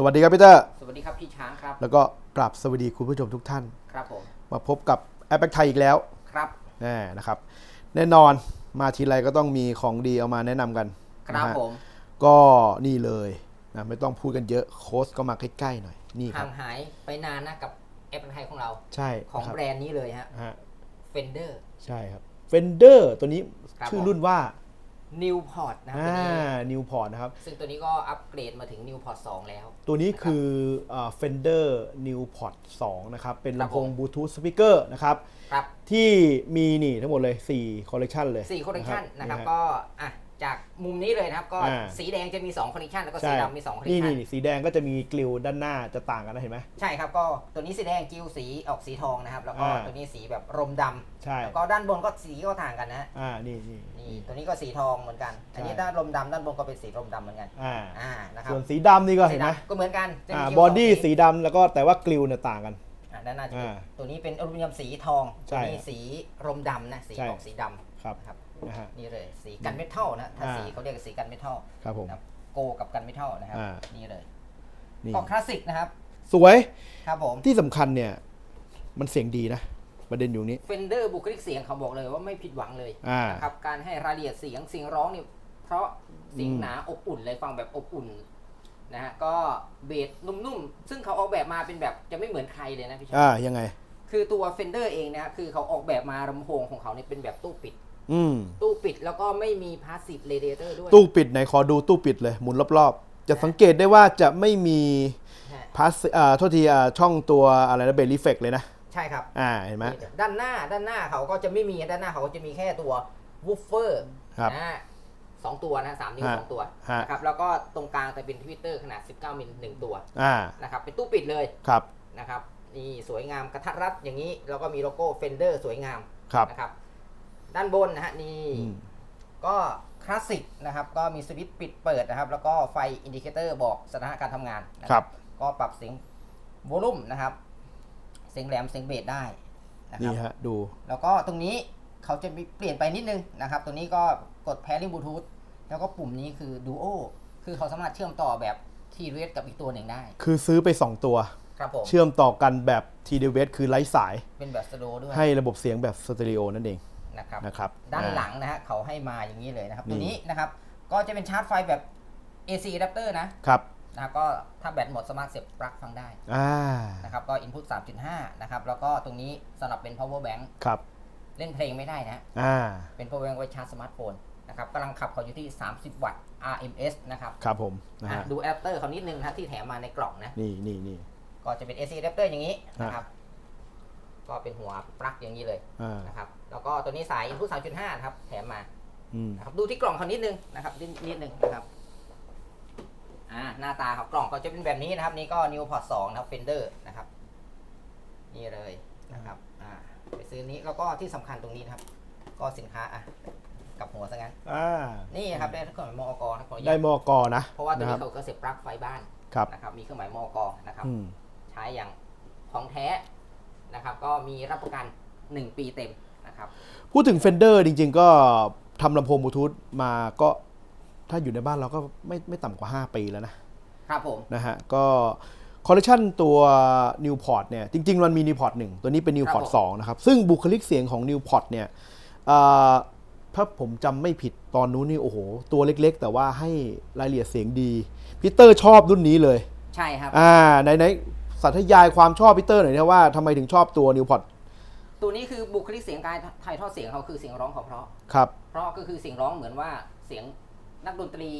สวัสดีครับพี่เตอร์ สวัสดีครับพี่ช้างครับ แล้วก็กราบสวัสดีคุณผู้ชมทุกท่าน ครับผม มาพบกับแอปแบกไทยอีกแล้ว ครับแน่นะครับ แน่นอนมาทีไรก็ต้องมีของดีเอามาแนะนำกันครับนะฮะผม ก็นี่เลยนะไม่ต้องพูดกันเยอะโค้ชก็มาใกล้ๆหน่อย นี่คห่ารับ งหายไปนานนะกับแอปไทยของเรา ใช่ของครับแบรนด์นี้เลยฮะ ฮะ Fender ใช่ครับเฟนเดอร์ตัวนี้ครับชื่อผม รุ่นว่า Newport นะครับอ่าตัวนี้นิวพอร์ตนะครับ ซึ่งตัวนี้ก็อัปเกรดมาถึง Newport 2แล้ว ตัวนี้นะครับคือเฟนเดอร์นิวพอร์ต2นะครับ เป็นครับลำโพงผมบลูทูธสปีกเกอร์นะครับครับ ที่มีนี่ทั้งหมดเลย 4 คอลเลกชันเลย 4 คอลเลคชันนะครับฮก็อะ จากมุมนี้เลยนะครับ ก็อ่า สีแดงจะมี2คอลเลคชันแล้วก็สีใช่ดำมี2คอลเลนี่คชันี่นนี่สีแดงก็จะมีกลิวด้านหน้าจะต่างกันนะเห็นไหม ใช่ครับก็ตัวนี้สีแดงกิวสีออกสีทองนะครับ แล้วก็อ่า ตัวนี้สีแบบรมดำใช่แล้วก็ด้านบนก็สีก็ต่างกันนะฮะอ่านี่นี่ นี่ตัวนี้ก็สีทองเหมือนกัน อันนี้ใช่ ด้านรมดำด้านบนก็เป็นสีรมดำเหมือนกันอ่า อ่านะครับส่วนสีดำนี่ก็เห็นไหมสีดำก็เหมือนกันจะมีอ่าคิวบอดี้สงสีดำแล้วก็แต่ว่ากลิวเนี่ยต่างกัน อ่าด้านหน้าจะเป็นอ่าตัวนี้เป็นอลูมิเนียมสีทองใช่ตัวนี้สีรมดำนะสีใช่ ออกสีดำ ครับนะครับ นะฮะ นี่เลยสีกันเมทัลนะถ้าอ่า สีเขาเรียกสีกันเมทัลครับผม นะครับโกกับกันเมทัลนะครับ อ่า นี่เลยนี่ก็คลาสสิกนะครับ สวยครับผมที่สำคัญเนี่ยมันเสียงดีนะ ประเด็นอยู่นี้ เฟนเดอร์บุคลิกเสียงเขาบอกเลยว่าไม่ผิดหวังเลยอ่า นะครับ การให้รายละเอียดเสียงเสียงร้องนี่เพราะเสียงอืม หนาอบอุ่นเลยฟังแบบอบอุ่นนะฮะก็เบสนุ่มๆ ซึ่งเขาออกแบบมาเป็นแบบจะไม่เหมือนใครเลยนะพี่ชาย อ่ายังไง คือตัว Fender เองนะคือเขาออกแบบมาลำโพงของเขาเนี่ยเป็นแบบตู้ปิด อืมตู้ปิดแล้วก็ไม่มีพาสซีฟเรเดเตอร์ด้วย ตู้ปิดไหนขอดูตู้ปิดเลยหมุนรอบๆ จะสังเกตได้ว่าจะไม่มีฮะพาสอ่าโทษทีอ่าช่องตัวอะไรนะเบลลี่เฟกเลยนะ ใช่ครับ อ่าเห็นไหม ด้านหน้าด้านหน้าเขาก็จะไม่มีด้านหน้าเขาก็จะมีแค่ตัววูฟเฟอร์ครับนะฮะสองตัวนะสามนิ้วฮะสองตัวฮะ นะครับแล้วก็ตรงกลางจะเป็นทวิตเตอร์ขนาด 19 มิลหนึ่งตัวอ่านะครับเป็นตู้ปิดเลยครับนะครับนี่สวยงามกระทัดรัดอย่างนี้ แล้วก็มีโลโก้ Fender สวยงามครับ นะครับ ด้านบนนะฮะนี่อืมก็คลาสสิกนะครับ ก็มีสวิตช์ปิดเปิดนะครับ แล้วก็ไฟอินดิเคเตอร์บอกสถานะการทำงานนะครับ ก็ปรับเสียงโวลูมนะครับ เสียงแหลมเสียงเบสได้นะคนี่รับฮะดู แล้วก็ตรงนี้เขาจะมีเปลี่ยนไปนิดนึงนะครับ ตัวนี้ก็กด pairing bluetooth แล้วก็ปุ่มนี้คือ duo คือเขาสามารถเชื่อมต่อแบบทีเรสกับอีกตัวหนึ่งได้ คือซื้อไป 2 ตัวครับผมเชื่อมต่อกันแบบทีเดเวสคือไร้สาย เป็นแบบสโลด้วย ให้ระบบเสียงแบบสเตอริโอนั่นเอง นะครับนะครับด้านอ่หลังนะฮะเขาให้มาอย่างนี้เลยนะครับนี่ตัวนี้นะครับก็จะเป็นชาร์จไฟแบบ AC adapter นะครับนะครับก็ถ้าแบตหมดสามารถเสียบปลั๊กฟังได้อ่านะครับก็ input 3.5 นะครับ แล้วก็ตรงนี้สำหรับเป็น power bank ครับเล่นเพลงไม่ได้นะอ่าเป็น power bank ไว้ชาร์จสมาร์ทโฟนนะครับกำลังขับเขาอยู่ที่ 30 วัตต์ RMS นะครับ ครับผมนะอะฮะดู adapter เขานิดนึงนะที่แถมมาในกล่องนะ นี่นี่นี่ก็จะเป็น AC adapter อย่างนี้นะครับ ก็เป็นหัวปลั๊กอย่างนี้เลยอ่านะครับ แล้วก็ตัวนี้สาย input 3.5 นะครับ แถมมาอืมนะครับดูที่กล่องเขานิดนึงนะครับนิดนิดนึงนะครับอ่าหน้าตาของกล่องก็จะเป็นแบบนี้นะครับ นี่ก็ New Port 2นะครับ Fender นะครับ นี่เลยนะครับอ่าไปซื้อนี้แล้วก็ที่สำคัญตรงนี้นะครับ ก็สินค้าอะกลับหัวซะงั้นอ่านี่นะครับได้เครื่องหมายมอกนะขออนุญาได้ตมอกอนะ เพราะว่าตัวนะครันี้เขาก็เสียบปลั๊กไฟบ้านครับนะครับ มีเครื่องหมายมอกนะครับอืมใช้อย่างของแท้นะครับ ก็มีรับประกัน 1 ปีเต็มนะ ครับพูดถึง Fender จริง ๆ ก็ทำลำโพงบลูทูธมาก็ถ้าอยู่ในบ้านเราก็ไม่ไม่ต่ำกว่า 5 ปีแล้วนะครับผมนะฮะก็คอลเลคชันตัว Newport เนี่ยจริง ๆ มันมี Newport 1 ตัวนี้เป็น Newport 2 นะครับ ซึ่งบุคลิกเสียงของ Newport เนี่ยเอ่อถ้าผมจำไม่ผิดตอนนู้นนี่โอ้โห ตัวเล็กๆ แต่ว่าให้รายละเอียดเสียงดีพีเตอร์ชอบรุ่นนี้เลย ใช่ครับ อ่าไหนไหนๆสัทยายความชอบพีเตอร์หน่อยนะว่าทำไมถึงชอบตัว Newport ตัวนี้คือบุคลิกเสียงการถ่ายทอดเสียงเขาคือเสียงร้องเขาเพราะ ครับ เพราะก็คือเสียงร้องเหมือนว่าเสียงนักดนตรี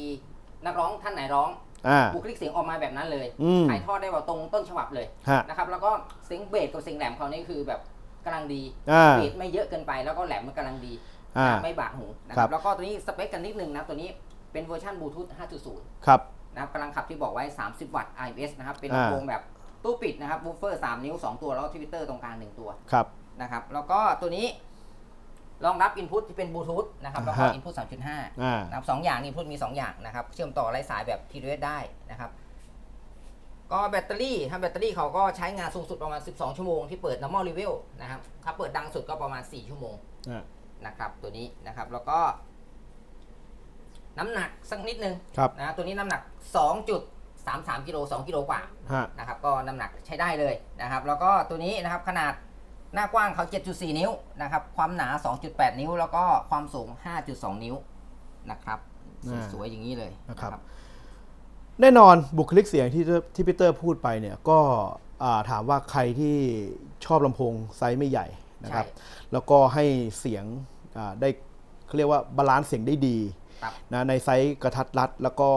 นักร้องท่านไหนร้อง อ่า บุคลิกเสียงออกมาแบบนั้นเลยอืมถ่ายทอดได้ว่าตรงต้นฉบับเลยฮะ นะครับ แล้วก็เสียงเบสกับเสียงแหลมเขานี่คือแบบกำลังดีอ่า เบสไม่เยอะเกินไปแล้วก็แหลมมันกำลังดีอ่านะไม่บาดหูนะคครัรับ บ แล้วก็ตัวนี้สเปคกันนิดนึงนะตัวนี้เป็นเวอร์ชันบลูทูธ5.0 ครับ นะครับกำลังขับที่บอกไว้ 30 วัตต์ IMS นะครับ เป็นอ่า ลำโพงแบบ ตู้ปิดนะครับบูฟเฟอร์3นิ้ว2ตัวแล้วก็ทวิตเตอร์ตรงกลาง1ตัวครับนะครับ แล้วก็ตัวนี้รองรับ Input ที่เป็นบลูทูธนะครับแล้วก็อ่าฮะ Input 3.5อ่านะครับสองอย่างนี่พูดมี 2 อย่างนะครับ เชื่อมต่อไร้สายแบบทีเรสได้นะครับ ก็แบตเตอรี่ถ้าแบตเตอรี่เขาก็ใช้งานสูงสุดประมาณ 12 ชั่วโมงที่เปิด normal level นะครับ ถ้าเปิดดังสุดก็ประมาณ 4 ชั่วโมงอ่านะครับ ตัวนี้นะครับแล้วก็ น้ำหนักสักนิดนึงครับนะตัวนี้น้ำหนัก 3 3กิโล2กิโลกว่าฮะนะครับก็น้ำหนักใช้ได้เลยนะครับ แล้วก็ตัวนี้นะครับขนาดหน้ากว้างเขา 7.4 นิ้วนะครับ ความหนา 2.8 นิ้ว แล้วก็ความสูง 5.2 นิ้วนะครับอ่าสวยๆอย่างนี้เลยนะครับ แน่นอนบุคลิกเสียงที่ที่พีเตอร์พูดไปเนี่ยก็อ่าถามว่าใครที่ชอบลำโพงไซส์ไม่ใหญ่นะครับใช่แล้วก็ให้เสียงอ่าได้เขาเรียกว่าบาลานซ์เสียงได้ดีครับนะในไซส์กระทัดรัดแล้วก็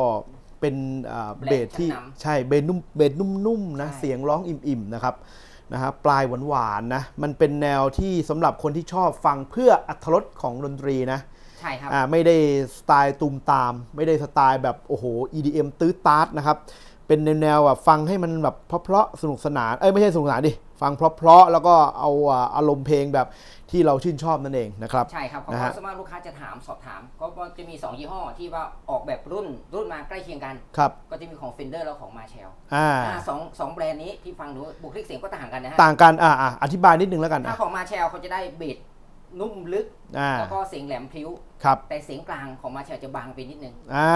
เป็นอ่าเบสเบสที่ชั้นนำใช่เบสนุ่มเบสนุ่มๆนะใช่เสียงร้องอิ่มๆนะครับนะฮะปลายหวานๆนะมันเป็นแนวที่สำหรับคนที่ชอบฟังเพื่ออัตรสของดนตรีนะใช่ครับอ่าไม่ได้สไตล์ตูมตาม ไม่ได้สไตล์แบบโอ้โห EDM ตื้อตาร์ดนะครับเป็นแนวๆแบบฟังให้มันแบบเพราะๆสนุกสนานเอ้ยไม่ใช่สนุกสนานดิ ฟังเพราะๆแล้วก็เอาอ่าอารมณ์เพลงแบบที่เราชื่นชอบนั่นเองนะครับใช่ครับเขานะก็ฮะสมมติลูกค้าจะถามสอบถาม ก็จะมี 2 ยี่ห้อที่ว่าออกแบบรุ่นรุ่นมาใกล้เคียงกันครับก็จะมีของ Fender แล้วของ Marshall อ่าอ่าสองสองแบรนด์นี้ที่ฟังดูบุคลิกเสียงก็ต่างกันนะฮะต่างกันอ่าอ่าอธิบายนิดนึงแล้วกันถ้าอะของ Marshall เขาจะได้เบส นุ่มลึก อ่า แล้วก็เสียงแหลมพลิ้ว ครับ แต่เสียงกลางของ Marshall จะบางไปนิดนึงอ่า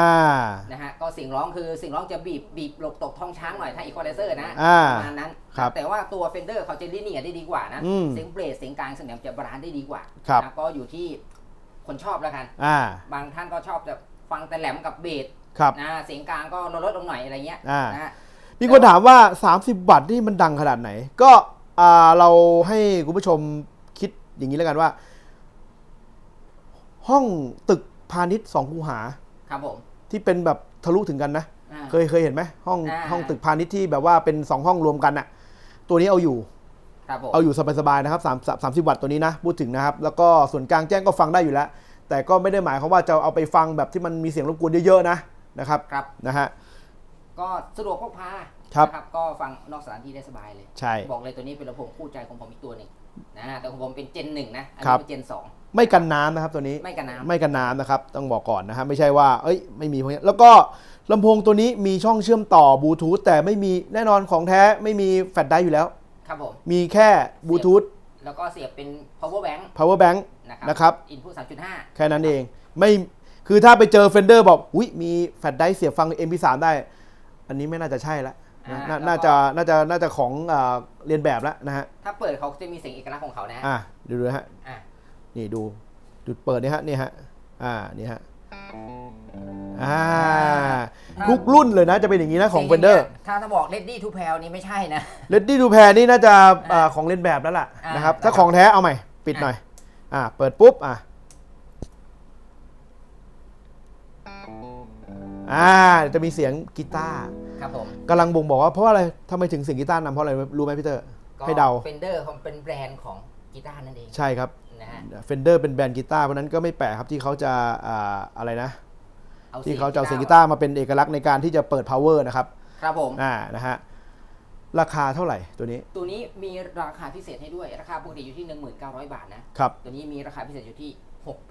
นะฮะก็เสียงร้องคือเสียงร้องจะบีบบีบหลบตกท้องช้างหน่อยถ้าอีควอไลเซอร์นะอ่าประมาณนั้นครับแต่ว่าตัว Fender เขาจะลิเนียร์ได้ดีกว่านะ อืมเสียงเบสเสียงกลางเสียงแหลมจะบาลานซ์ได้ดีกว่าครับ นะก็อยู่ที่คนชอบแล้วกัน อ่า บางท่านก็ชอบแบบฟังแต่แหลมกับเบสครับ นะเสียงกลางก็ลดลดลงหน่อยอะไรเงี้ยอ่านะฮะ มีคนถามว่า 30วัตต์นี่มันดังขนาดไหน ก็อ่าเราให้คุณผู้ชมคิดอย่างนี้แล้วกันว่า ห้องตึกพาณิชย์สองคูหา ครับผม ที่เป็นแบบทะลุถึงกันนะ อ่า เคยเคยเห็นไหมห้องอ่า ห้องตึกพาณิชย์ที่แบบว่าเป็นสองห้องรวมกันน่ะตัวนี้เอาอยู่ ครับผม เอาอยู่สบายๆนะครับสามสามสิบวัตต์ตัวนี้นะ พูดถึงนะครับ แล้วก็ส่วนกลางแจ้งก็ฟังได้อยู่แล้ว แต่ก็ไม่ได้หมายความว่าจะเอาไปฟังแบบที่มันมีเสียงรบกวนเยอะๆนะนะครับครับ นะฮะก็สะดวกพกพา ครับนะครับ ก็ฟังนอกสถานที่ได้สบายเลย ใช่ บอกเลยตัวนี้เป็นลำโพงคู่ใจของผมอีกตัวหนึ่งนะฮะแต่ของผมเป็นเจนหนึ่งนะ อันครันี้บเป็นเจนสองไม่กันน้ำนะครับตัวนี้ ไม่กันน้ำไม่กันน้ำนะครับ ต้องบอกก่อนนะฮะ ไม่ใช่ว่า เอ้ย ไม่มีพวกนี้แล้วก็ลำโพงตัวนี้มีช่องเชื่อมต่อบลูทูธแต่ไม่มีแน่นอนของแท้ไม่มีแฟลชไดร์อยู่แล้ว ครับผม มีแค่บลูทูธแล้วก็เสียบเป็น power bank power bank นะครับนะครับ input 3.5 แค่นั้นเอง ไม่คือถ้าไปเจอเฟนเดอร์บอกอุ้ยมีแฟลชไดร์เสียบฟัง MP3 ได้ อันนี้ไม่น่าจะใช่ละ นะน่าน่าจะน่าจะน่าจะของอ่าเรียนแบบแล้วนะฮะ ถ้าเปิดเขาจะมีเสียงเอกลักษณ์ของเขานะฮะอะดูดูนะฮะอะนี่ดูจุดเปิดนี่ฮะนี่ฮะอ่านี่ฮะอ่าทุกรุ่นเลยนะจะเป็นอย่างนี้นะของเฟนเดอร์ถ้าจะบอก ready to p a l นี่ไม่ใช่นะเลดดี้ดูแพรนี่น่าจะอ่าของเล่นแบบแล้วล่ะอ่านนะครับนะครับ ถ้าของแท้เอาใหม่ ปิดหน่อย อ่าเปิดปุ๊บอะอ่าจะมีเสียงกีตาร์ ครับผมกำลังบ่งบอกว่าเพราะอะไรทำไมถึงเสียงกีตาร์นำเพราะอะไรรู้ไหมพี่เตอร์ก็ให้เดา Fender เขาเป็นแบรนด์ของกีตาร์นั่นเองใช่ครับนะฮะเฟนเดอร์เป็นแบรนด์กีตาร์เพราะฉะนั้นก็ไม่แปลกครับที่เขาจะอ่าอะไรนะเอาที่เขาจะเอาเสียงกีตาร์มาเป็นเอกลักษณ์ในการที่จะเปิด power นะครับครับผมอ่านะฮะราคาเท่าไหร่ตัวนี้ ตัวนี้มีราคาพิเศษให้ด้วย ราคาปกติอยู่ที่ 1900 บาทนะครับตัวนี้มีราคาพิเศษอยู่ที่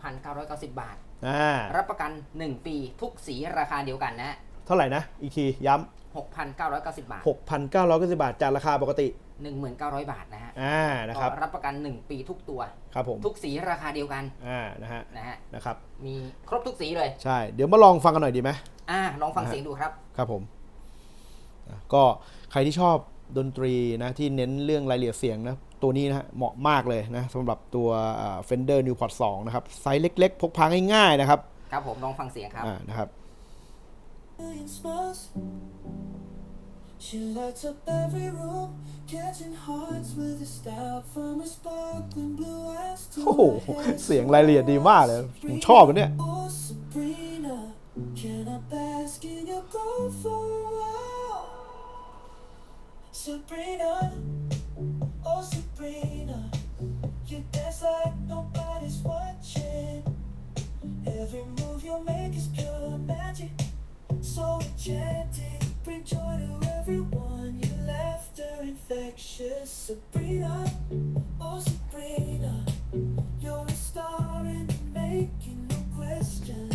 6,990 บาทอ่ารับประกัน 1 ปีทุกสีราคาเดียวกันนะ เท่าไหร่นะ อีกทีย้ำ6,990 บาท 6,990 บาท จากราคาปกติ 1,900 บาทนะฮะอ่านะครับก็รับประกัน 1 ปีทุกตัวครับผมทุกสีราคาเดียวกันอ่านะฮะนะฮะนะครับมีครบทุกสีเลย ใช่ เดี๋ยวมาลองฟังกันหน่อยดีไหมอ่าลองฟังนะฮะเสียงดูครับครับผมอะก็ใครที่ชอบดนตรีนะที่เน้นเรื่องรายละเอียดเสียงนะตัวนี้นะฮะเหมาะมากเลยนะสำหรับตัวอ่า Fender Newport 2 นะครับ ไซส์เล็ก ๆ พกพาง่ายๆนะครับ ครับผมลองฟังเสียงครับอ่านะครับ million smiles. She lights up every room, catching hearts with a style from her sparkling blue eyes to โอ้โห her hair เสียงรายละเอียดดีมากเลย ผมชอบอันเนี้ย Oh, Sabrina, can I bask in your glow for a while? Sabrina, so enchanting. Bring joy to everyone. Your laughter infectious, Sabrina, oh Sabrina, you're a star in the making, no question.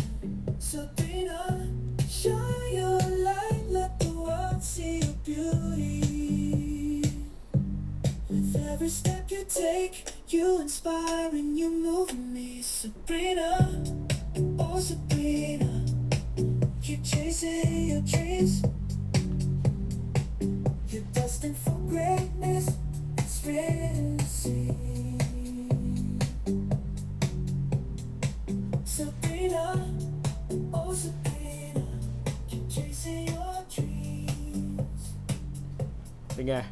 Sabrina, shine your light, let the world see your beauty. With every step you take, you inspire and you move me, Sabrina. Oh, Sabrina, chasing your dreams. You're busting for greatness, it's fancy. Sabrina, oh Sabrina, you're chasing your dreams. Được nghe,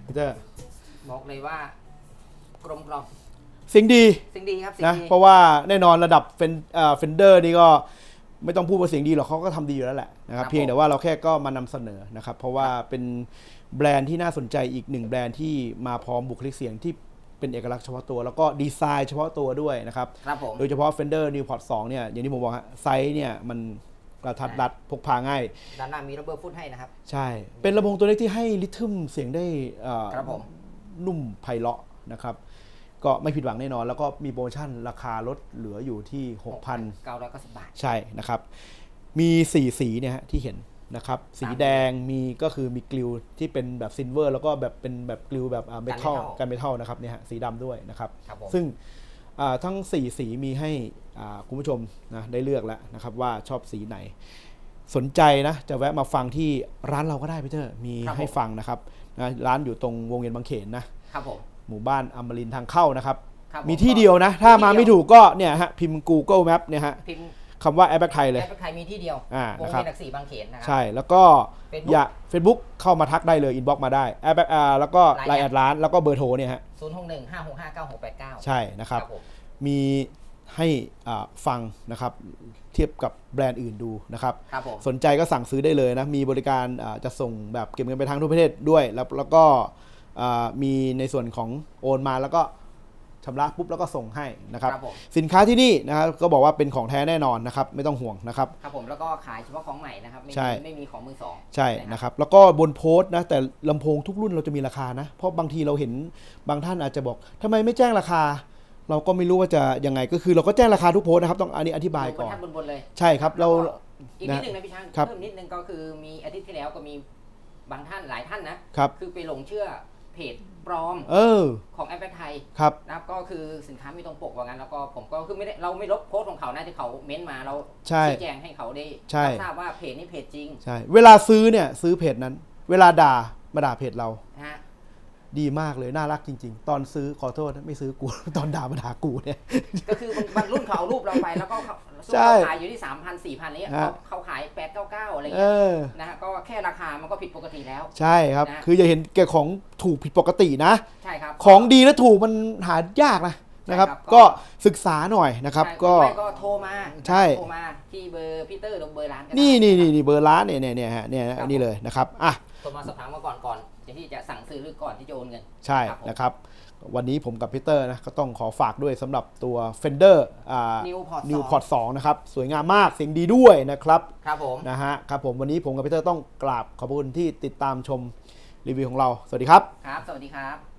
thấy này ไม่ต้องพูดว่าเสียงดีหรอกเขาก็ทำดีอยู่แล้วแหละนะครับเพียงแต่ว่าเราแค่ก็มานำเสนอนะครับ เพราะว่าเป็นแบรนด์ที่น่าสนใจอีกหนึ่งแบรนด์ที่มาพร้อมบุคลิกเสียงที่เป็นเอกลักษณ์เฉพาะตัว แล้วก็ดีไซน์เฉพาะตัวด้วยนะครับครับผมโดยเฉพาะ Fender Newport 2เนี่ยอย่างที่ผมบอกฮะไซส์เนี่ยมันกระทัดรัดพกพาง่าย ด้านหน้ามีระเบิดฟุตให้นะครับ ใช่ เป็นลำโพงตัวเล็กที่ให้ริทึมเสียงได้เอ่อครับผมนุ่มไพเราะนะครับ ก็ไม่ผิดหวังแน่นอน แล้วก็มีโปรโมชั่นราคาลดเหลืออยู่ที่6,000เก้าร้อยเก้าสิบบาท ใช่นะครับ มี 4 สีเนี่ยฮะที่เห็นนะครับ สีแดงมีก็คือมีกลิวที่เป็นแบบซิลเวอร์ แล้วก็แบบเป็นแบบกลิวแบบเมทัล metal กันเมทัลนะครับเนี่ยฮะสีดำด้วยนะครับครับผมซึ่งอ่าทั้ง 4 สีมีให้อ่าคุณผู้ชมนะได้เลือกแล้วนะครับว่าชอบสีไหน สนใจนะจะแวะมาฟังที่ร้านเราก็ได้พี่เตอร์มีครับผมให้ฟังนะครับนะร้านอยู่ตรงวงเวียนบางเขนนะครับผม หมู่บ้านอมรินทร์ทางเข้านะครับ ครับผมีที่เดียวนะ ถ้ามาไม่ถูกก็เนี่ยฮะพิมพ์ Google Map เนี่ยฮะพิมพ์คำว่าแอปแบ็กไทยเลยแอปไทยมีที่เดียวอ่าวงนะครับ เวียนหลักสี่บางเขนนะครั ใช่ แล้วก็ Facebook อย่า Facebook เข้ามาทักได้เลย อินบ็อกมาได้แอปแบ็กอ่าแล้วก็ ไล Line น์แอดร้าน แล้วก็เบอร์โทรเนี่ยฮะ ศูนย์หกหนึ่งห้าหกห้าเก้าหกแปดเก้าใช่นะครับ ผมมีให้อ่าฟังนะครับ เทียบกับแบรนด์อื่นดูนะครับ ครับผม สนใจก็สั่งซื้อได้เลยนะ มีบริการอ่าจะส่งแบบเก็บเงินไปทางทั่วประเทศด้วย แล้วแล้วก็อ่า มีในส่วนของโอนมาแล้วก็ชำระปุ๊บแล้วก็ส่งให้นะครับ ครับผม สินค้าที่นี่นะครับก็บอกว่าเป็นของแท้แน่นอนนะครับ ไม่ต้องห่วงนะครับ ครับผมแล้วก็ขายเฉพาะของใหม่นะครับ ไม่ใช่ มีไม่มีของมือสอง ใช่นะครับ แล้วก็บนโพสต์นะแต่ลำโพงทุกรุ่นเราจะมีราคานะ เพราะบางทีเราเห็นบางท่านอาจจะบอกทำไมไม่แจ้งราคา เราก็ไม่รู้ว่าจะยังไงก็คือเราก็แจ้งราคาทุกโพสต์นะครับต้องอันนี้อธิบายก่อนลงบรรทัดบนๆเลย ใช่ครับเราแล้วก็อีกนิดนะหนึ่งนะพี่ช้างครับ เพิ่มนิดนึงก็คือมีอาทิตย์ที่แล้วก็มีบางท่านหลายท่านนะ ครับ คือไปหลงเชื่อ เพจปลอมเออ ของแอปไทยครับ นะครับก็คือสินค้าไม่ตรงปกว่างั้นแล้วก็ผมก็คือไม่ได้เราไม่ลบโพสต์ของเขานะที่เขาเม้นต์มาเราใช่ชี้แจงให้เขาได้ใช่ รับทราบว่าเพจนี้เพจจริง ใช่ เวลาซื้อเนี่ยซื้อเพจนั้น เวลาด่ามาด่าเพจเรานะฮะ ดีมากเลยน่ารักจริง ๆ ตอนซื้อขอโทษนะไม่ซื้อกูตอนด่ามาด่ากูเนี่ย ก็คือบางบางรุ่นเขาเอารูปเราไปแล้วก็เขาใช่เขาขายอยู่ที่สามพันสี่พันนี้ยฮะเขาเขาขายแปดเก้าเก้าอะไรเอเงี้ยอ นะฮะก็แค่ราคามันก็ผิดปกติแล้ว ใช่ครับ นะ คืออย่าเห็นแก่ของถูกผิดปกตินะ ใช่ครับ ของดีและถูกมันหายากนะนะครับ ใช่ครับ ก็ศึกษาหน่อยนะครับ ใช่ก็ ไม่ก็โทรมาใช่ โทรมาที่เบอร์พีเตอร์หรือเบอร์ร้านก็ได้นี่นี่นี่นี่เบอร์ร้านเนี่ยเนี่ยเนี่ยฮะเนี่ยครับนี่เลยนะครับอะ โทรมาสอบถามมาก่อนก่อน ที่จะสั่งซื้อหรือก่อนที่จะโอนเงิน ใช่ครับผมนะครับ วันนี้ผมกับพีเตอร์นะก็ต้องขอฝากด้วยสำหรับตัว Fender อ่า Newport นิวพอร์ต2นะครับ สวยงามมากเสียงดีด้วยนะครับครับผมนะฮะครับผมวันนี้ผมกับพีเตอร์ต้องกราบขอบคุณที่ติดตามชมรีวิวของเรา สวัสดีครับ ครับ สวัสดีครับ